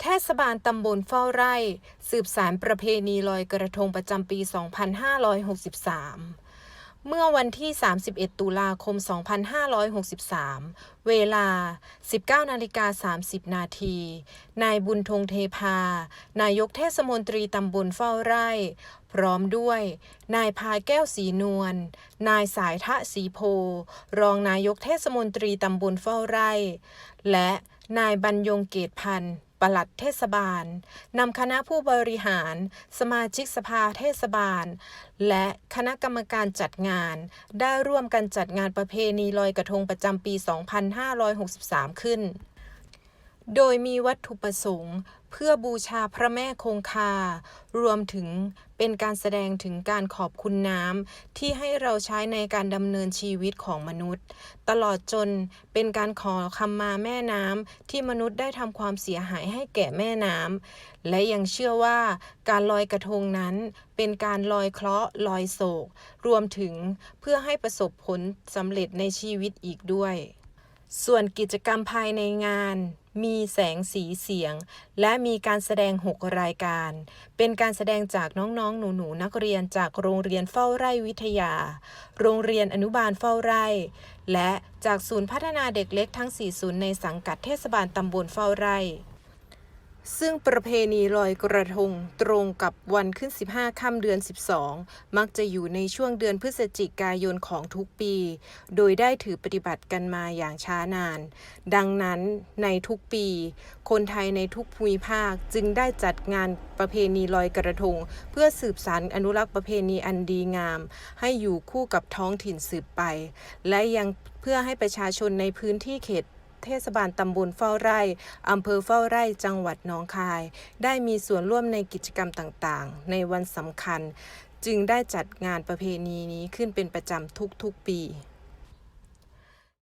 เทศบาลตำบลเฝ้าไร่ สืบสารประเพณีลอยกระทงประจำปี 2563 เมื่อวันที่ 31 ตุลาคม 2563 เวลา 19นาฬิกา30 นาที นายบุญธงเทพา นายกเทศมนตรีตำบลเฝ้าไร่ พร้อมด้วย นายพาแก้วสีนวล นายสายทะสีโพ รองนายกเทศมนตรีตำบลเฝ้าไร่ และนายบรรยงเกตพันธ์ ปลัดเทศบาลนำคณะผู้บริหาร สมาชิกสภาเทศบาล และคณะกรรมการจัดงาน ได้ร่วมกันจัดงานประเพณีลอยกระทงประจำปี 2563 ขึ้น โดยมีวัตถุประสงค์เพื่อบูชาพระแม่คงคา รวมถึงเป็นการแสดงถึงการขอบคุณน้ำที่ให้เราใช้ในการดำเนินชีวิตของมนุษย์ ตลอดจนเป็นการขอคำมาแม่น้ำที่มนุษย์ได้ทำความเสียหายให้แก่แม่น้ำและยังเชื่อว่าการลอยกระทงนั้นเป็นการลอยเคราะห์ลอยโศก รวมถึงเพื่อให้ประสบผลสำเร็จในชีวิตอีกด้วย ส่วนกิจกรรมภายในงาน มีแสงสีเสียง และมีการแสดง 6 รายการ เป็นการแสดงจากน้องๆ หนูๆนนักเรียนจากโรงเรียนเฝ้าไร่วิทยา โรงเรียนอนุบาลเฝ้าไร่ และจากศูนย์พัฒนาเด็กเล็กทั้ง 4 ศูนย์ในสังกัดเทศบาลตำบลเฝ้าไร่ ซึ่งประเพณีลอยกระทงตรงกับวันขึ้น 15 ค่ำเดือน 12 มักจะอยู่ในช่วงเดือนพฤศจิกายนของทุกปี โดยได้ถือปฏิบัติกันมาอย่างช้านาน ดังนั้นในทุกปี คนไทยในทุกภูมิภาคจึงได้จัดงานประเพณีลอยกระทง เพื่อสืบสานอนุรักษ์ประเพณีอันดีงาม ให้อยู่คู่กับท้องถิ่นสืบไป และยังเพื่อให้ประชาชนในพื้นที่เขต เทศบาลตำบลเฝ้าไร่อำเภอเฝ้าไร่จังหวัดหนองคาย ได้มีส่วนร่วมในกิจกรรมต่างๆ ในวันสำคัญ จึงได้จัดงานประเพณีนี้ขึ้นเป็นประจำทุกๆปี